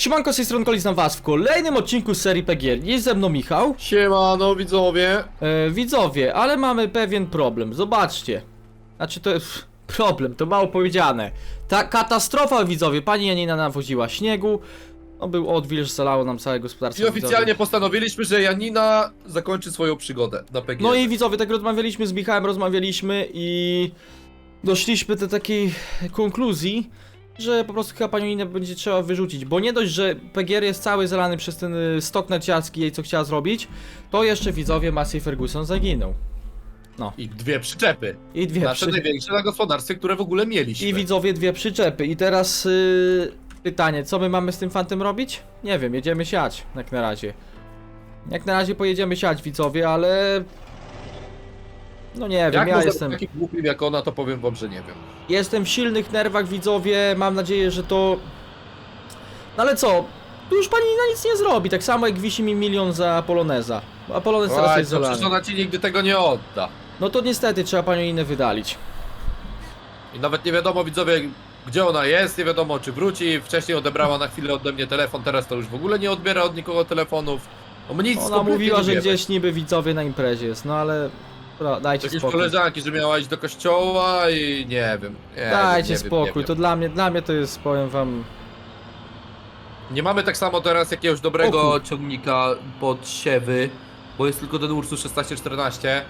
Siemanko, z tej strony Kolis na was w kolejnym odcinku z serii PGR. Jest ze mną Michał. Siemano widzowie. E, widzowie, ale mamy pewien problem. Zobaczcie. Znaczy to jest problem, to mało powiedziane. Ta katastrofa widzowie, pani Janina nawoziła śniegu. No był odwilż, zalało nam całe gospodarstwo. I oficjalnie widzowie. postanowiliśmy, że Janina zakończy swoją przygodę na PG. No i widzowie, tak rozmawialiśmy z Michałem, rozmawialiśmy i doszliśmy do takiej konkluzji, że po prostu chyba panią Ninę będzie trzeba wyrzucić, bo nie dość, że PGR jest cały zalany przez ten y, stok narciarski jej co chciała zrobić, to jeszcze widzowie Massey Ferguson zaginął. I dwie przyczepy. I dwie Nasze przy... największe na gospodarstwie, które w ogóle mieliśmy. I widzowie dwie przyczepy. I teraz y, pytanie, co my mamy z tym fantem robić? Nie wiem, jedziemy siać, jak na razie. Jak na razie pojedziemy siać widzowie, ale... No nie wiem, Jak ja można jestem... być taki głupim jak ona, to powiem wam, że nie wiem. Jestem w silnych nerwach, widzowie. Mam nadzieję, że to. No ale co? Tu już pani na nic nie zrobi. Tak samo jak wisi mi milion za Poloneza. A Polonez teraz Oj, jest to przecież zalany. ona ci nigdy tego nie odda. No to niestety trzeba panią inne wydalić. I nawet nie wiadomo widzowie, gdzie ona jest, nie wiadomo czy wróci. Wcześniej odebrała na chwilę ode mnie telefon, teraz to już w ogóle nie odbiera od nikogo telefonów. No my nic Ona kompletnie mówiła, nie że wiemy. gdzieś niby widzowie na imprezie jest, no ale. Dobra, dajcie Jakieś spokój. koleżanki, że miała iść do kościoła i nie wiem. Nie Dajcie wiem, nie spokój, nie, to wiem. dla mnie, dla mnie to jest, powiem wam. nie mamy tak samo teraz jakiegoś dobrego ciągnika pod siewy, bo jest tylko ten Ursus 1614.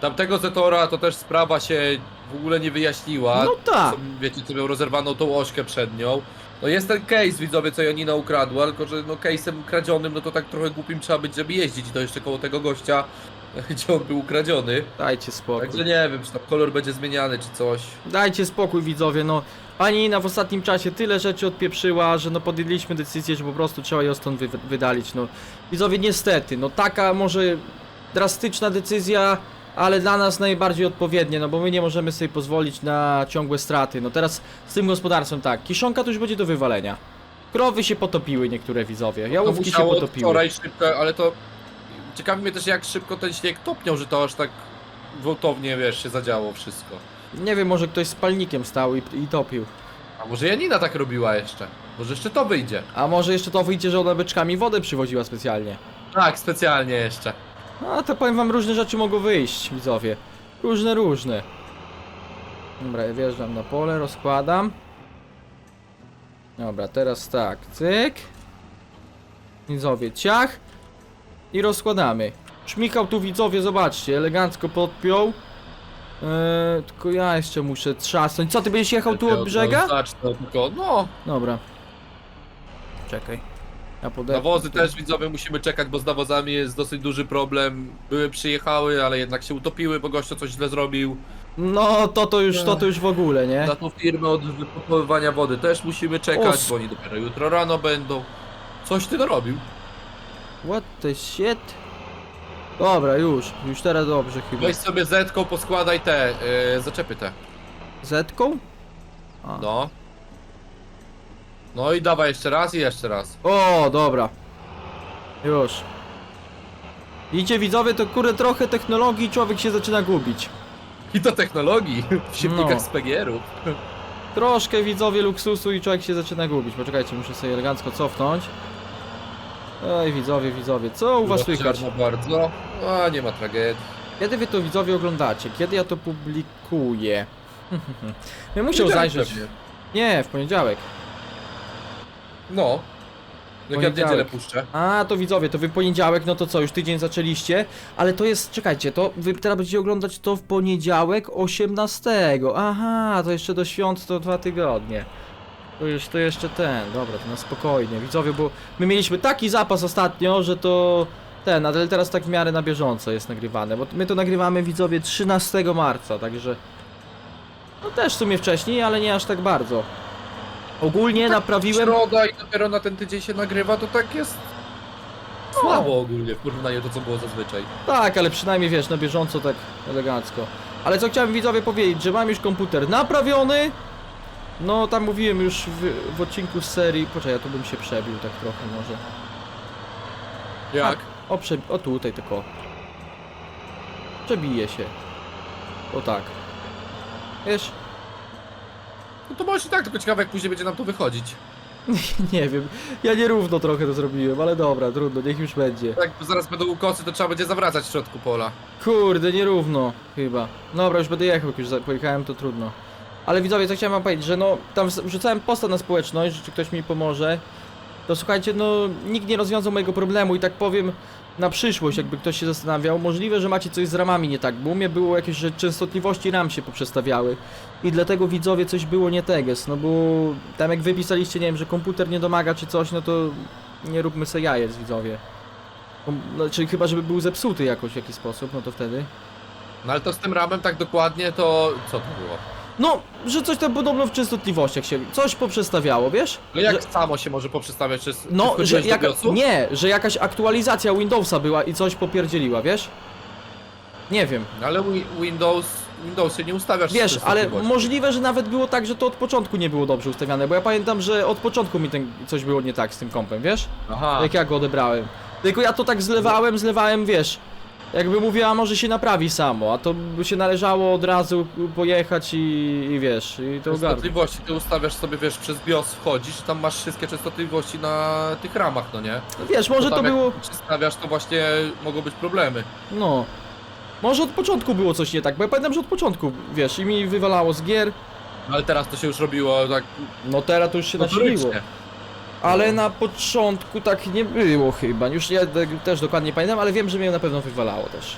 Tamtego Zetora to też sprawa się w ogóle nie wyjaśniła. No tak. Co, wiecie, co miał rozerwaną tą ośkę przed nią. No jest ten case, widzowie, co Janina ukradła, tylko że no case'em kradzionym, no to tak trochę głupim trzeba być, żeby jeździć i to jeszcze koło tego gościa, gdzie on był ukradziony. Dajcie spokój. Także nie wiem, czy tam kolor będzie zmieniany, czy coś. Dajcie spokój widzowie, no. Pani Ina w ostatnim czasie tyle rzeczy odpieprzyła, że no podjęliśmy decyzję, że po prostu trzeba ją stąd wy wydalić, no. Widzowie niestety, no taka może drastyczna decyzja, ale dla nas najbardziej odpowiednie, no bo my nie możemy sobie pozwolić na ciągłe straty, no teraz z tym gospodarstwem tak, kiszonka to już będzie do wywalenia. Krowy się potopiły niektóre widzowie, jałówki się musiało od potopiły. wczoraj szybko, ale to... Ciekawi mnie też jak szybko ten śnieg topniał, że to aż tak gwałtownie, wiesz, się zadziało wszystko. Nie wiem, może ktoś z palnikiem stał i, i topił A może Janina tak robiła jeszcze? Może jeszcze to wyjdzie? A może jeszcze to wyjdzie, że ona beczkami wodę przywoziła specjalnie Tak, specjalnie jeszcze. No to powiem wam, różne rzeczy mogą wyjść, widzowie. Różne, różne. Dobra, ja wjeżdżam na pole, rozkładam. Dobra, teraz tak, cyk. Widzowie, ciach. I rozkładamy. Szmikał tu widzowie, zobaczcie, elegancko podpiął. Eee, tylko ja jeszcze muszę trzasnąć. Co, ty będziesz jechał tu od brzega? Zacznę tylko, no. Dobra. Czekaj. Ja podepnę. Nawozy też widzowie musimy czekać, bo z nawozami jest dosyć duży problem. Były przyjechały, ale jednak się utopiły, bo gościu coś źle zrobił. No, to to już, to to już w ogóle, nie? Na tą firmę od wypompywania wody też musimy czekać, Os- bo oni dopiero jutro rano będą. Coś ty narobił. What the shit? Dobra, już, już teraz dobrze chyba. Weź sobie zetką, poskładaj te, yy, zaczepy te. Zetką? A. No. No i dawaj jeszcze raz i jeszcze raz. O, dobra. Już. Idzie widzowie, to kurde trochę technologii człowiek się zaczyna gubić. I to technologii w silnikach No. z PGR-ów. Troszkę widzowie luksusu i człowiek się zaczyna gubić. Poczekajcie, muszę sobie elegancko cofnąć. Oj, widzowie, widzowie, co u was słychać? Czarno bardzo. A, nie ma tragedii. Kiedy wy to widzowie oglądacie? Kiedy ja to publikuję? Ja musiał zajrzeć. pewnie. Nie, w poniedziałek. No. Jak ja w Poniedziałek. niedzielę puszczę. A, to widzowie, to wy poniedziałek, no to co, już tydzień zaczęliście, ale to jest, czekajcie, to wy teraz będziecie oglądać to w poniedziałek 18. Aha, to jeszcze do świąt to dwa tygodnie. To już, to jeszcze ten, dobra, to na spokojnie, widzowie, bo my mieliśmy taki zapas ostatnio, że to ten, ale teraz tak w miarę na bieżąco jest nagrywane, bo my to nagrywamy, widzowie, 13 marca, także no też w sumie wcześniej, ale nie aż tak bardzo. Ogólnie naprawiłem... Środa i dopiero na ten tydzień się nagrywa, to tak jest słabo ogólnie w porównaniu do co było zazwyczaj. Tak, ale przynajmniej wiesz, na bieżąco tak elegancko. Ale co chciałem widzowie powiedzieć, że mam już komputer naprawiony. No tam mówiłem już w, w odcinku z serii. Poczekaj, ja tu bym się przebił tak trochę może. Jak? O, prze, o tutaj tylko. Przebije się. O tak. Wiesz? No to może i tak, tylko ciekawe jak później będzie nam to wychodzić. Nie wiem, ja nierówno trochę to zrobiłem, ale dobra, trudno, niech już będzie. Jak zaraz będą ukosy, to trzeba będzie zawracać w środku pola. Kurde, nierówno chyba. Dobra, już będę jechał, jak już za- pojechałem, to trudno. Ale widzowie, co chciałem wam powiedzieć, że no, tam wrz- wrzucałem posta na społeczność, czy ktoś mi pomoże. To słuchajcie, no, nikt nie rozwiązał mojego problemu i tak powiem na przyszłość, jakby ktoś się zastanawiał, możliwe, że macie coś z ramami nie tak, bo u mnie było jakieś, że częstotliwości ram się poprzestawiały i dlatego widzowie coś było nie teges, no bo tam jak wy pisaliście, nie wiem, że komputer nie domaga czy coś, no to nie róbmy se jajec, widzowie. No, czyli chyba, żeby był zepsuty jakoś w jakiś sposób, no to wtedy. No ale to z tym ramem tak dokładnie to... co to było? No, że coś tam podobno w częstotliwościach się, coś poprzestawiało, wiesz? No jak Że, samo się może poprzestawiać? Czy, czy no, że jaka, BIOSu? nie, że jakaś aktualizacja Windowsa była i coś popierdzieliła, wiesz? Nie wiem. No, Ale Wi- Windows... Windows się nie ustawiasz Wiesz, ale częstotliwości. możliwe, że nawet było tak, że to od początku nie było dobrze ustawiane, bo ja pamiętam, że od początku mi ten, coś było nie tak z tym kompem, wiesz? Aha. Jak ja go odebrałem. Tylko ja to tak zlewałem, zlewałem, wiesz. Jakby mówiła, może się naprawi samo, a to by się należało od razu pojechać i, i wiesz, i to ogarnąć. Częstotliwości ty ustawiasz sobie, wiesz, przez BIOS wchodzisz tam masz wszystkie częstotliwości na tych ramach, no nie? Wiesz, może Bo to tam było... Jak przestawiasz, to właśnie mogą być problemy. No. Może od początku było coś nie tak, bo ja pamiętam, że od początku, wiesz, i mi wywalało z gier. No ale teraz to się już robiło tak No teraz to już się nasiliło. notorycznie. Ale na początku tak nie było chyba. Już ja te- też dokładnie nie pamiętam, ale wiem, że mnie na pewno wywalało też.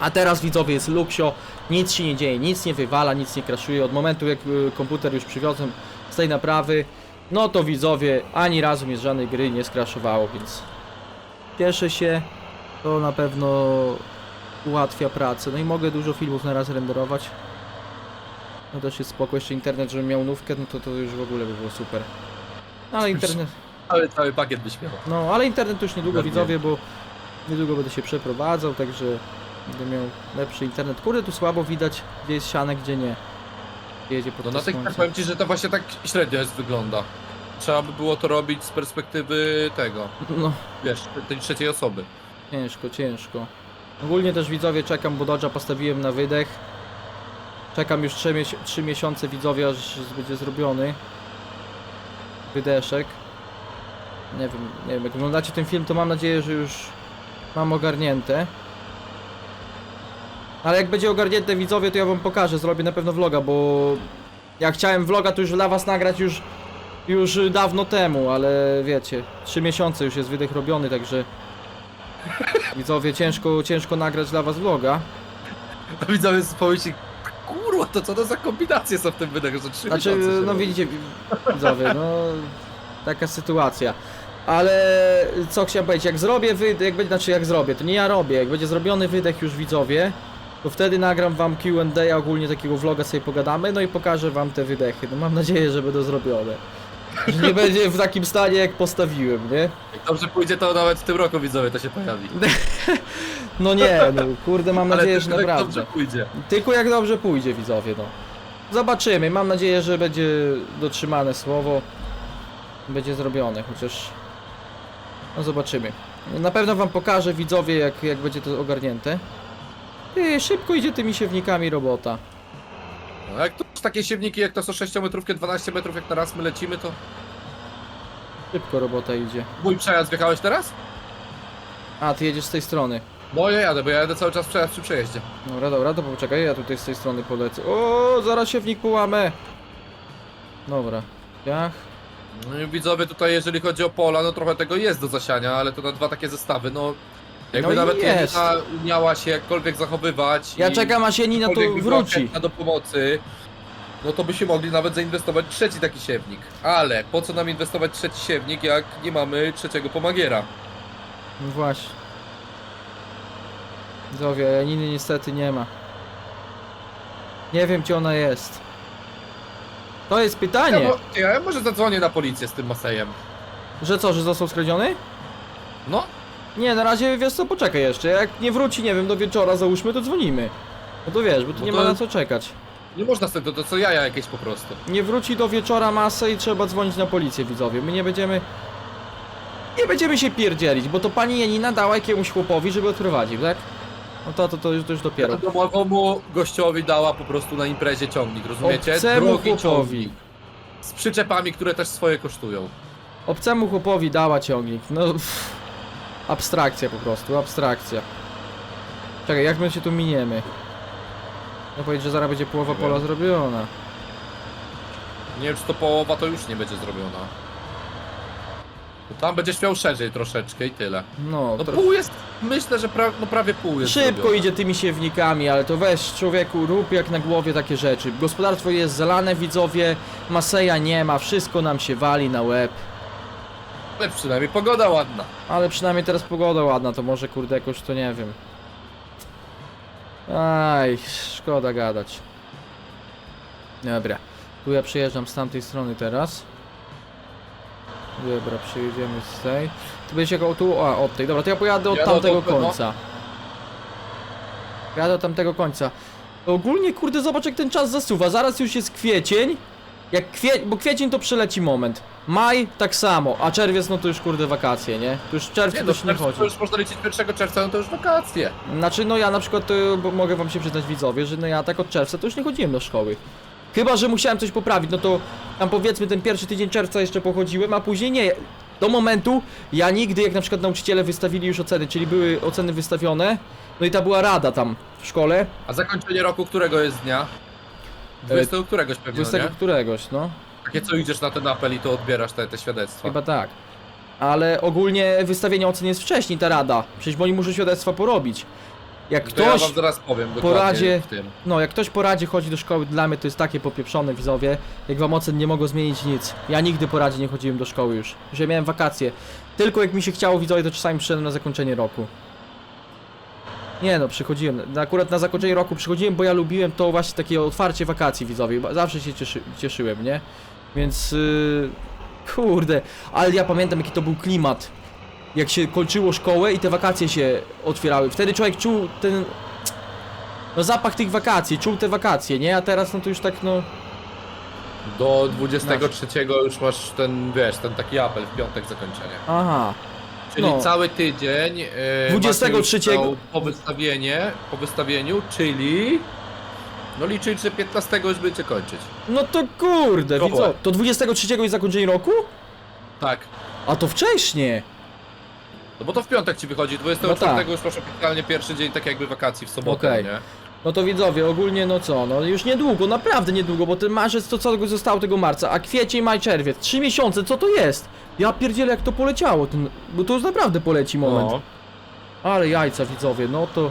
A teraz widzowie jest luksio, nic się nie dzieje, nic nie wywala, nic nie kraszuje. Od momentu jak y, komputer już przywiozłem z tej naprawy, no to widzowie ani razu mnie z żadnej gry nie skraszowało, więc cieszę się. To na pewno ułatwia pracę. No i mogę dużo filmów na raz renderować. No też jest spoko, jeszcze internet, żebym miał nówkę, no to to już w ogóle by było super. Ale internet, Ale cały pakiet byś miał. no ale internet już niedługo Pewnie. widzowie, bo niedługo będę się przeprowadzał, także będę miał lepszy internet. Kurde, tu słabo widać, gdzie jest sianek, gdzie nie. Jedzie pod No to na tych słońce. powiem ci, że to właśnie tak średnio jest wygląda. Trzeba by było to robić z perspektywy tego, No, wiesz, tej trzeciej osoby. ciężko, ciężko. Ogólnie też widzowie czekam, bo Dodge'a postawiłem na wydech. Czekam już 3, mies 3 miesiące widzowie, aż będzie zrobiony. Wydeszek. Nie wiem, nie wiem, jak oglądacie ten film, to mam nadzieję, że już mam ogarnięte. Ale jak będzie ogarnięte widzowie, to ja wam pokażę, zrobię na pewno vloga, bo ja chciałem vloga tu już dla was nagrać już już dawno temu, ale wiecie, 3 miesiące już jest wydech robiony, także widzowie ciężko, ciężko nagrać dla was vloga. A widzowie pomyśli, kurwa, to co to za kombinacje są w tym wydech, że trzy Znaczy, miesiące się no robi. widzicie, widzowie, no taka sytuacja. Ale co chciałem powiedzieć, jak zrobię wydech, jak będzie, znaczy jak zrobię, to nie ja robię, jak będzie zrobiony wydech już widzowie, to wtedy nagram wam Q&A, ogólnie takiego vloga sobie pogadamy, no i pokażę wam te wydechy. No mam nadzieję, że będą zrobione. Że nie będzie w takim stanie jak postawiłem, nie? Jak dobrze pójdzie, to nawet w tym roku widzowie to się pojawi. No nie, no kurde, mam Ale nadzieję, że tylko jak naprawdę. dobrze pójdzie. Tylko jak dobrze pójdzie, widzowie, no. Zobaczymy, mam nadzieję, że będzie dotrzymane słowo. Będzie zrobione, chociaż... No zobaczymy. Na pewno wam pokażę, widzowie, jak, jak będzie to ogarnięte. Ty, szybko idzie tymi siewnikami robota. No jak to takie siewniki, jak to są 6 metrówki, 12 metrów, jak na raz my lecimy, to... Szybko robota idzie. Mój przejazd wjechałeś teraz? A, ty jedziesz z tej strony. No ja jadę, bo ja jadę cały czas przejazd przy przejeździe. Dobra, dobra, to poczekaj, ja tutaj z tej strony polecę. O, zaraz siewnik połamę. Dobra. Jach. No i widzowie tutaj, jeżeli chodzi o pola, no trochę tego jest do zasiania, ale to na dwa takie zestawy, no... Jakby No i nawet jest. Janina umiała się jakkolwiek zachowywać Ja i czekam aż Janina tu jakkolwiek by była wróci. chętna do pomocy, no to byśmy mogli nawet zainwestować w trzeci taki siewnik. Ale po co nam inwestować w trzeci siewnik, jak nie mamy trzeciego pomagiera? No właśnie. Zowia, Janiny niestety nie ma. Nie wiem gdzie ona jest. To jest Ja, pytanie. mo- ja może zadzwonię na policję z tym Masejem. Że co, że został skradziony? No, Nie, na razie wiesz co, poczekaj jeszcze. Jak nie wróci, nie wiem, do wieczora załóżmy, to dzwonimy. No to wiesz, bo tu No nie to- ma na co czekać. nie można z tego, to co jaja jakieś po prostu. Nie wróci do wieczora masę i trzeba dzwonić na policję, widzowie. My nie będziemy... Nie będziemy się pierdzielić, bo to pani Janina dała jakiemuś chłopowi, żeby odprowadził, tak? No to, to, to, już, to już dopiero. Domowemu gościowi dała po prostu na imprezie ciągnik, rozumiecie? Obcemu Drogi chłopowi. ciągnik. z przyczepami, które też swoje kosztują. Obcemu chłopowi dała ciągnik. No. Pff, abstrakcja po prostu, abstrakcja. Czekaj, jak my się tu miniemy? No powiedzieć, że zaraz będzie połowa Nie pola wiem. zrobiona. Nie wiem, czy to połowa to już nie będzie zrobiona. Bo tam będziesz miał szerzej troszeczkę i tyle. No, No to... pół jest, myślę, że pra, no prawie pół jest Szybko zrobione. idzie tymi siewnikami, ale to weź człowieku, rób jak na głowie takie rzeczy. Gospodarstwo jest zalane, widzowie, Maseja nie ma, wszystko nam się wali na łeb. Ale przynajmniej pogoda ładna. Ale przynajmniej teraz pogoda ładna, to może kurde jakoś to nie wiem. Aj, szkoda gadać. Dobra, tu ja przyjeżdżam z tamtej strony teraz. Dobra, przyjedziemy z tej. Tu będziesz jechał tu, a od tej. Dobra, to ja pojadę od Jadę tamtego no. końca. Jadę od tamtego końca. Ogólnie, kurde, zobacz jak ten czas zasuwa. Zaraz już jest kwiecień. Jak kwie... bo kwiecień to przyleci moment. Maj tak samo, a czerwiec no to już kurde wakacje, nie? To już w czerwcu Nie, to no, już nie to chodzi. już można liczyć 1 czerwca, no to już wakacje. Znaczy no ja na przykład, to, bo mogę wam się przyznać widzowie, że no ja tak od czerwca to już nie chodziłem do szkoły. Chyba, że musiałem coś poprawić, no to tam powiedzmy ten pierwszy tydzień czerwca jeszcze pochodziłem, a później nie. Do momentu ja nigdy, jak na przykład nauczyciele wystawili już oceny, czyli były oceny wystawione, no i ta była rada tam w szkole, A zakończenie roku którego jest dnia? 20 któregoś pewnie, 20 no nie? któregoś, no. Takie co idziesz na ten apel i to odbierasz te, te świadectwa. Chyba tak. Ale ogólnie wystawienie ocen jest wcześniej ta rada, przecież bo oni muszą świadectwa porobić. Jak To ja ktoś... wam zaraz powiem dokładnie radzie- w tym. No, jak ktoś po radzie chodzi do szkoły, dla mnie to jest takie popieprzone widzowie, jak wam ocen nie mogą zmienić nic. Ja nigdy po radzie nie chodziłem do szkoły już, że miałem wakacje. Tylko jak mi się chciało widzowie, to czasami przyszedłem na zakończenie roku. Nie no, przychodziłem, na- akurat na zakończenie roku przychodziłem, bo ja lubiłem to właśnie takie otwarcie wakacji widzowie, zawsze się cieszy, cieszyłem, nie? Więc, yy, kurde, ale ja pamiętam jaki to był klimat. Jak się kończyło szkołę i te wakacje się otwierały. Wtedy człowiek czuł ten no zapach tych wakacji, czuł te wakacje, nie? A teraz no to już tak no... Do 23 już masz ten, wiesz, ten taki apel w piątek zakończenie. Aha. Czyli No. cały tydzień yy, 23 już tą po wystawienie, po wystawieniu, czyli no liczyć, że 15 już będziecie kończyć. No to kurde, widzo. To 23 jest zakończenie roku? Tak. A to wcześnie. No bo to w piątek ci wychodzi, 24 No tak. już masz oficjalnie pierwszy dzień tak jakby wakacji w sobotę, Okej. nie? No to widzowie, ogólnie no co, no już niedługo, naprawdę niedługo, bo ten marzec to co zostało tego marca, a kwiecień, maj, czerwiec, trzy miesiące, co to jest? Ja pierdzielę jak to poleciało, ten, bo to już naprawdę poleci moment. No. Ale jajca widzowie, no to...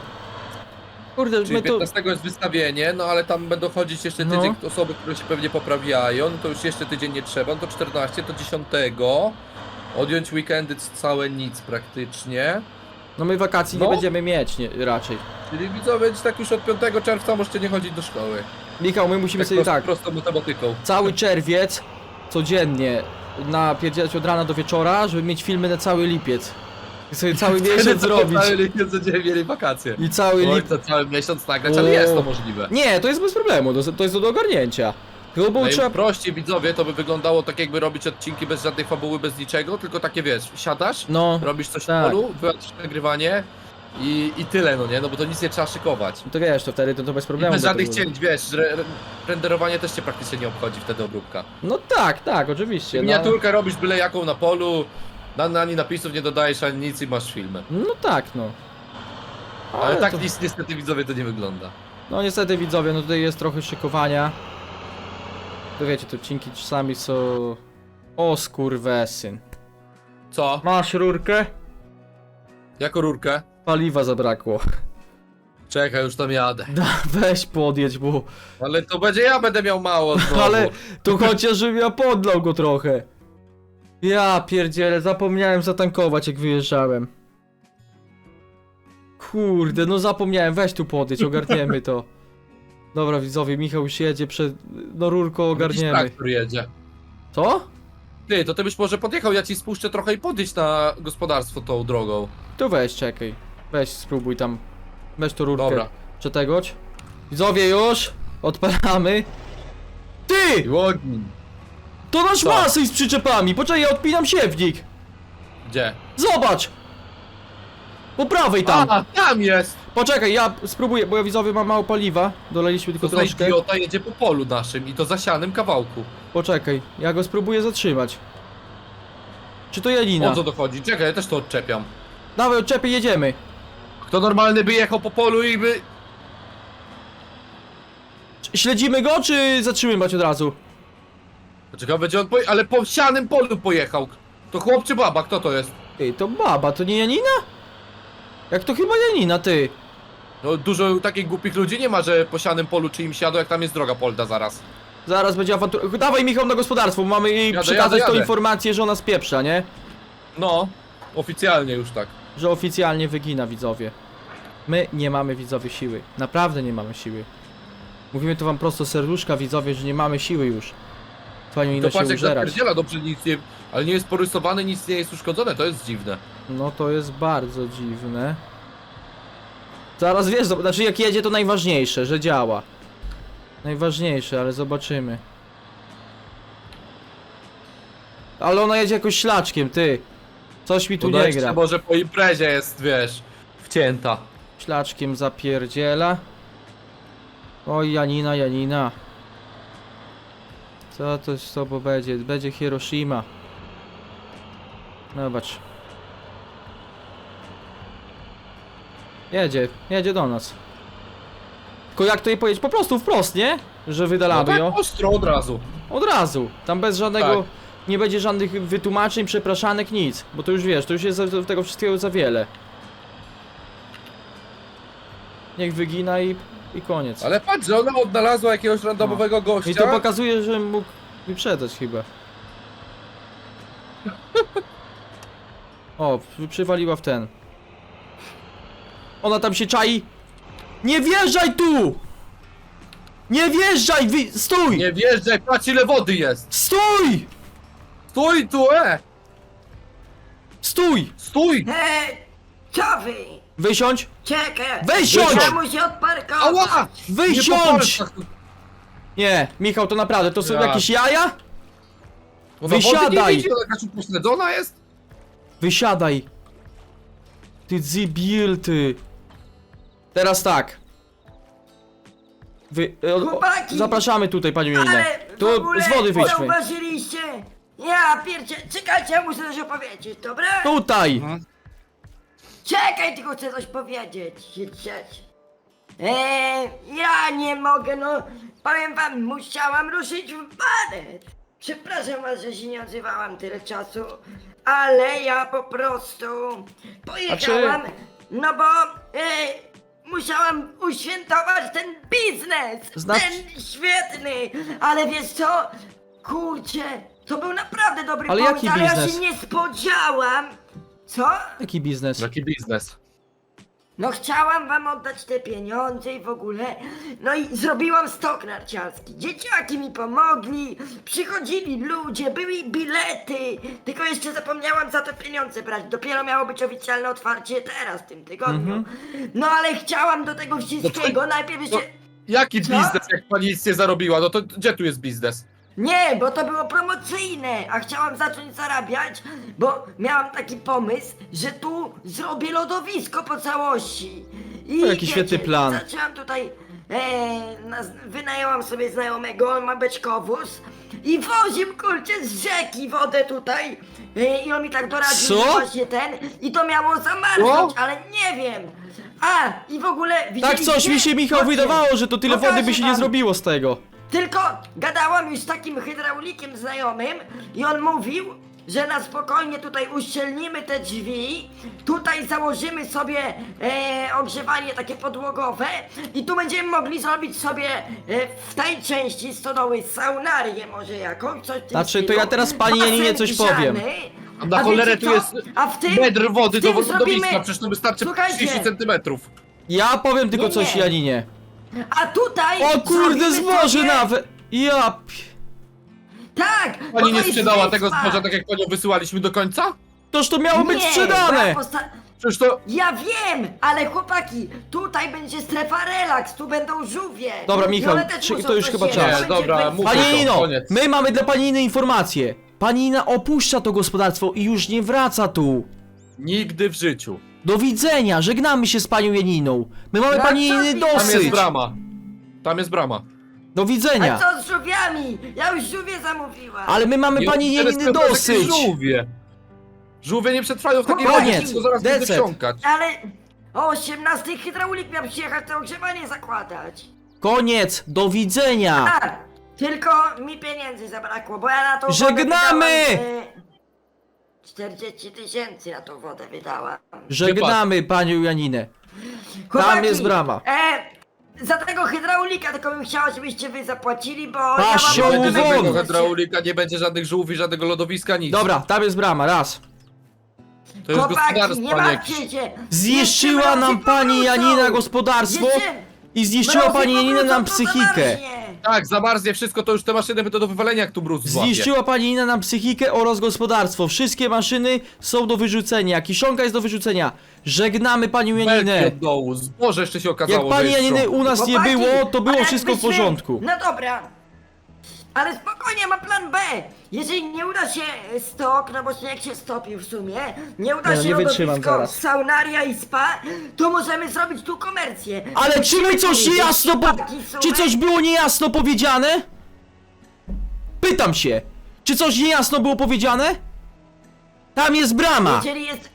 Kurde, Czyli my to... 15 jest wystawienie, no ale tam będą chodzić jeszcze No. tydzień osoby, które się pewnie poprawiają, no to już jeszcze tydzień nie trzeba, no to 14, to 10. Odjąć weekendy całe nic praktycznie. No my wakacji No. nie będziemy mieć nie, raczej. Czyli widzowie, tak już od 5 czerwca możecie nie chodzić do szkoły. Michał, my musimy Tak sobie prosto, tak, prostą matematyką. cały czerwiec codziennie napierdzielać od rana do wieczora, żeby mieć filmy na cały lipiec. I sobie cały miesiąc zrobić. Cały lipiec będziemy mieli wakacje. I cały Oj, lipiec. to cały miesiąc nagrać, ale jest to możliwe. Nie, to jest bez problemu, to, to jest do ogarnięcia. Tylko było trzeba. Najprościej widzowie to by wyglądało tak jakby robić odcinki bez żadnej fabuły, bez niczego, tylko takie wiesz, siadasz, No, robisz coś tak. w polu, wyłączysz nagrywanie i, i tyle, no nie? No bo to nic nie trzeba szykować. to wiesz, to wtedy to, to bez I problemu. bez by to żadnych cięć, wiesz, re, re, renderowanie też cię praktycznie nie obchodzi wtedy obróbka. No tak, tak, oczywiście. No, Miniaturkę robisz byle jaką na polu, na, ani napisów nie dodajesz, ani nic i masz filmy. no tak, no. Ale, tak to, niestety widzowie to nie wygląda. No niestety widzowie, no tutaj jest trochę szykowania. To wiecie, te odcinki czasami są. O skurwesyn. Co? Masz rurkę? Jako rurkę? Paliwa zabrakło. Czekaj, już tam jadę. Da, weź podjedź, bo... Ale to będzie ja będę miał mało znowu. Ale to chociaż żebym ja podlał go trochę. Ja pierdzielę, zapomniałem zatankować jak wyjeżdżałem. Kurde, no zapomniałem, weź tu podjedź, ogarniemy to. Dobra widzowie, Michał już jedzie przed... No rurko ogarniemy. traktor jedzie. Co? Ty, to ty byś może podjechał, ja ci spuszczę trochę i podjeść na gospodarstwo tą drogą. To weź, czekaj. Weź, spróbuj tam. Weź tu rurkę. Dobra. Przetegoć. Widzowie już! Odpalamy. Ty! I ogień. To nasz Co? masy z przyczepami! Poczekaj, ja odpinam siewnik! Gdzie? Zobacz! Po prawej tam! A, tam jest! Poczekaj, ja spróbuję, bo ja widzowie mam mało paliwa. Dolaliśmy tylko To za troszkę. idiota jedzie po polu naszym i to zasianym kawałku. Poczekaj, ja go spróbuję zatrzymać. Czy to Janina? O co dochodzi? Czekaj, ja też to odczepiam. Dawaj, odczepy, jedziemy. Kto normalny by jechał po polu i by... Śledzimy go, czy zatrzymywać od razu? Czekaj, będzie on poje... Ale po sianym polu pojechał. To chłop czy baba? Kto to jest? Ej, to baba, to nie Janina? Jak to chyba Janina, ty? No dużo takich głupich ludzi nie ma, że po sianym polu czy im siadą, jak tam jest droga polda zaraz. Zaraz będzie awantura. Dawaj Michał na gospodarstwo, bo mamy jej Jadę, przekazać jadę, tą jadę. informację, że ona spieprza, nie? No, oficjalnie już tak. Że oficjalnie wygina widzowie. My nie mamy widzowie siły. Naprawdę nie mamy siły. Mówimy to wam prosto z serduszka widzowie, że nie mamy siły już. Pani To się patrz jak użerać. zapierdziela, dobrze nic nie... Ale nie jest porysowany, nic nie jest uszkodzone, to jest dziwne. No to jest bardzo dziwne. Zaraz wiesz, zob- znaczy jak jedzie to najważniejsze, że działa. Najważniejsze, ale zobaczymy. Ale ona jedzie jakoś ślaczkiem, ty. Coś mi tu nie gra. może po imprezie jest, wiesz, wcięta. Ślaczkiem zapierdziela. Oj, Janina, Janina. Co to z tobą będzie? Będzie Hiroshima. Zobacz. Jedzie, jedzie do nas. Tylko jak to jej powiedzieć? Po prostu wprost, nie? Że No wydalamy tak ją. ostro od razu. Od razu. Tam bez żadnego. Tak. Nie będzie żadnych wytłumaczeń, przepraszanek, nic. Bo to już wiesz, to już jest za- tego wszystkiego za wiele. Niech wygina i, i koniec. Ale patrz, że ona odnalazła jakiegoś randomowego gościa. I to pokazuje, że mógł wyprzedzać chyba. O, przy- przywaliła w ten. Ona tam się czai. Nie wjeżdżaj tu! Nie wjeżdżaj! Wy... Stój! Nie wjeżdżaj, patrz ile wody jest. Stój! Stój tu, e! Stój! Stój! Hej, co wy? Wysiądź! Czekaj! Wysiądź! Ja muszę odparkować! Ała! Wysiądź! Nie po palcach. Nie, Michał, to naprawdę, to są Ja. jakieś jaja? Ona wody Wysiadaj! Nie widzi, ona jakaś upośledzona jest? Wysiadaj! Ty dzibil, ty! Teraz tak. Wy... e, O, Chłopaki! zapraszamy tutaj panią Jelinę. Ale w Tu ogóle z wody wyjdźmy. zauważyliście? Ja pierdzie... Czekajcie, ja muszę coś opowiedzieć, dobra? Tutaj! Czekaj, tylko chcę coś powiedzieć. Eee, ja nie mogę, no. Powiem wam, musiałam ruszyć w banet. Przepraszam was, że się nie odzywałam tyle czasu, ale ja po prostu pojechałam, no bo e, musiałam uświętować ten biznes, Znaczy- ten świetny, ale wiesz co, kurczę, to był naprawdę dobry Ale pomysł, jaki ale ja biznes? się nie spodziałam. Co? Jaki biznes? Jaki biznes? No chciałam wam oddać te pieniądze i w ogóle. No i zrobiłam stok narciarski. Dzieciaki mi pomogli, przychodzili ludzie, były bilety. Tylko jeszcze zapomniałam za te pieniądze brać. Dopiero miało być oficjalne otwarcie teraz, w tym tygodniu. No ale chciałam do tego wszystkiego. Najpierw No, jeszcze... jaki Co? biznes, jak pani nic nie zarobiła? No to gdzie tu jest biznes? Nie, bo to było promocyjne, a chciałam zacząć zarabiać, bo miałam taki pomysł, że tu zrobię lodowisko po całości. I To jaki świetny plan. Zaczęłam tutaj, e, naz- wynajęłam sobie znajomego, on ma beczkowóz i woził kurczę z rzeki wodę tutaj. E, I on mi tak doradził, Co? że właśnie ten, i to miało zamarznąć, ale nie wiem. A, i w ogóle Tak widzieliście? coś mi się Michał Chodźcie, wydawało, że to tyle wody by pokażę się nie wam. zrobiło z tego. Tylko gadałam już z takim hydraulikiem znajomym i on mówił, że na spokojnie tutaj uszczelnimy te drzwi, tutaj założymy sobie e, ogrzewanie takie podłogowe i tu będziemy mogli zrobić sobie e, w tej części stodoły saunarię może jakąś, coś w tym Znaczy, to stylu. ja teraz pani Basen Janinie coś powiem. A na A cholerę wiecie tu co? jest A w tym, metr wody w do tym zrobimy- przecież to wystarczy Słuchajcie. 30 centymetrów. Ja powiem tylko Nie, coś nie. Janinie. A tutaj O kurde, zrobimy zboże sobie- nawet! Ja... Tak! Pani nie sprzedała tego zboża tak jak panią wysyłaliśmy do końca? Toż to miało być Nie, sprzedane! ja posta- Przecież to... Ja wiem, ale chłopaki, tutaj będzie strefa relaks, tu będą żółwie. Dobra, I Michał, one też czy- muszą to już coś chyba jeść, czas. Nie, będzie dobra, mów. Pani Nino, my mamy dla pani Niny informację. Pani Nina opuszcza to gospodarstwo i już nie wraca tu. Nigdy w życiu. Do widzenia, żegnamy się z panią Janiną. My mamy pani Janiny ty? Tam jest dosyć. brama. Tam jest brama. Do A widzenia. co z żółwiami? Ja już żółwie zamówiłam. Ale my mamy Nie pani interesują Janiny dosyć. jakieś Żółwie. Żółwie nie przetrwają w takiej Koniec. wodzie, to zaraz będę Decet. Ale o 18 hydraulik miał przyjechać to ogrzewanie zakładać. Koniec, do widzenia. A, tylko mi pieniędzy zabrakło, bo ja na tą wodę Żegnamy! wydałam, e, 40 tysięcy na tą wodę wydałam. Żegnamy panią Janinę. Chłopaki, jest brama. E, za tego hydraulika tylko bym chciała, żebyście wy zapłacili, bo Patrz, ja Nie mam... będzie żadnego hydraulika, nie będzie żadnych żółwi, żadnego lodowiska, nic. Dobra, tam jest brama, raz. To jest Chłopaki, nie gospodarstwo, martwcie się! Zniszczyła nam pani powrócą! Janina gospodarstwo Jeszcze- i zniszczyła pani Janina nam to psychikę. zamarznie. Tak, zamarznie wszystko, to już te maszyny będą do wywalenia, jak tu mróz złapie. Zniszczyła pani Janina nam psychikę oraz gospodarstwo. Wszystkie maszyny są do wyrzucenia. Kiszonka jest do wyrzucenia. Żegnamy panią Belki Janinę. od dołu, zboże jeszcze się okazało, Jak pani jest Janiny u nas nie było, to było wszystko w porządku. No dobra. Ale spokojnie, ma plan B. Jeżeli nie uda się stok, no bo śnieg się stopił w sumie, nie uda no się nie wytrzymam lodowisko, zaraz. saunaria i spa, to możemy zrobić tu komercję. Ale czy my coś niejasno po... Czy coś było niejasno powiedziane? Pytam się. Czy coś niejasno było powiedziane? Tam jest brama. Jeżeli jest...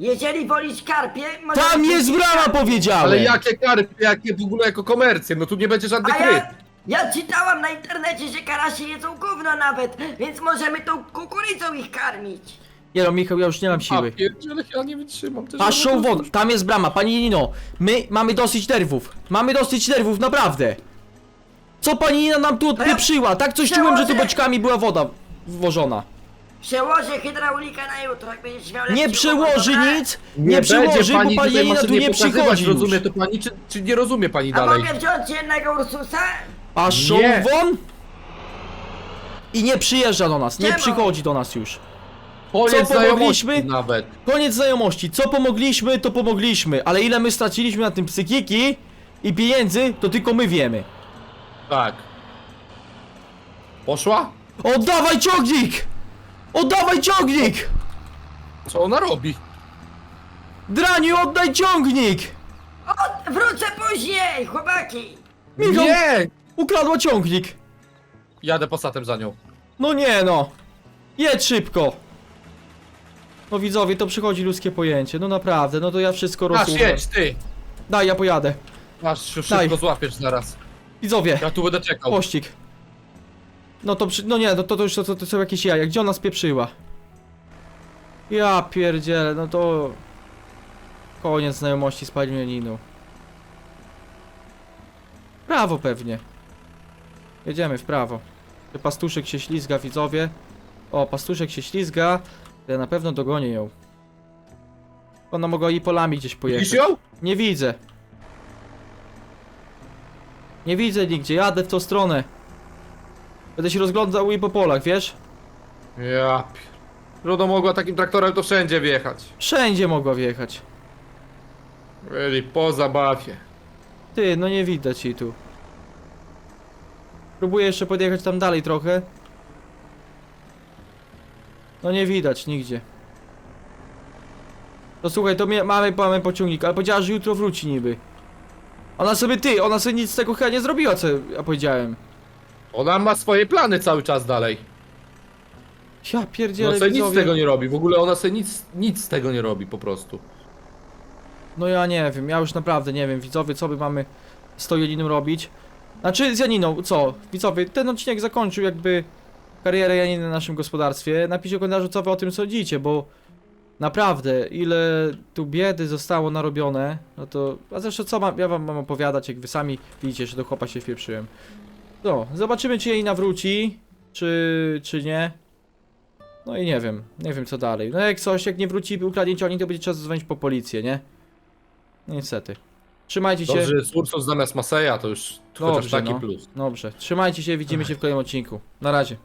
Jeżeli wolisz karpie, możemy Tam jest brama karpie. powiedziałem. Ale jakie karpy, jakie w ogóle jako komercję, no tu nie będzie żadnych A ryb. Ja, czytałam na internecie, że karasie jedzą gówno nawet, więc możemy tą kukurydzą ich karmić. Nie no, Michał, ja już nie mam A siły. pierdziele, ja nie wytrzymam też. Paszą wodę, tam jest brama, pani Janino. My mamy dosyć nerwów. Mamy dosyć nerwów, naprawdę. Co pani Janina nam tu odpieprzyła? Tak coś czułem, że tu beczkami była woda wwożona. Przełożę hydraulika na jutro, jak będziesz miał Nie lepszy przełoży nic, nie, przełoży, bo pani tutaj Janina tu nie pokazywać, przychodzi już. Rozumie to pani, czy, czy nie rozumie pani A dalej? mogę wziąć jednego Ursusa? Paszą Nie. won i nie przyjeżdża do nas, nie Czemu? przychodzi do nas już. Koniec Co znajomości pomogliśmy? nawet. Koniec znajomości, co pomogliśmy, to pomogliśmy, ale ile my straciliśmy na tym psychiki i pieniędzy, to tylko my wiemy. Tak. Poszła? Oddawaj ciągnik! Oddawaj ciągnik! Co ona robi? Draniu, oddaj ciągnik! O, wrócę później, chłopaki! Michał, Nie! Ukradła ciągnik. Jadę posatem za nią. No nie no. Jedź szybko. No widzowie, to przychodzi ludzkie pojęcie, no naprawdę, no to ja wszystko Masz, rozumiem. jedź, ty! Daj, ja pojadę. Masz, już Daj. szybko złapiesz zaraz. Widzowie, Ja tu będę czekał. pościg. No to przy... no nie, no to, to już to, to, to są jakieś jaja, gdzie ona spieprzyła? Ja pierdzielę, no to... Koniec znajomości z panią Janiną. Prawo pewnie. Jedziemy w prawo. Pastuszek się ślizga, widzowie. O, pastuszek się ślizga. Ja na pewno dogonię ją. Ona mogła i polami gdzieś pojechać. Widzisz ją? Nie widzę. Nie widzę nigdzie, jadę w tą stronę. Będę się rozglądał i po polach, wiesz? Ja pier... Rudo mogła takim traktorem to wszędzie wjechać. Wszędzie mogła wjechać. Byli po zabawie. Ty, no nie widać jej tu. Próbuję jeszcze podjechać tam dalej trochę. No nie widać nigdzie. To słuchaj, to mamy, mamy pociągnik, ale powiedziała, że jutro wróci niby. Ona sobie, ty, ona sobie nic z tego chyba nie zrobiła, co ja powiedziałem. Ona ma swoje plany cały czas dalej. Ja pierdzielę, Ona sobie nic z widzowie. tego nie robi. W ogóle ona sobie nic, nic z tego nie robi po prostu. No ja nie wiem, ja już naprawdę nie wiem, widzowie, co by mamy z tą Janiną robić. Znaczy, z Janiną, co? Widzowie, ten odcinek zakończył jakby karierę Janiny w naszym gospodarstwie. Napiszcie w komentarzu, co wy o tym sądzicie, bo naprawdę, ile tu biedy zostało narobione, no to... A zresztą co mam, ja wam mam opowiadać, jak wy sami widzicie, że do chłopa się wpieprzyłem. No, zobaczymy, czy Janina wróci, czy, czy nie. No i nie wiem, nie wiem co dalej. No jak coś, jak nie wróci ukradnięcie oni, to będzie czas zadzwonić po policję, nie? Niestety. Trzymajcie się. Dobrze, że jest Ursus zamiast Maseja, to już chociaż Dobrze, taki no. plus. Dobrze. Trzymajcie się, widzimy się w kolejnym odcinku. Na razie.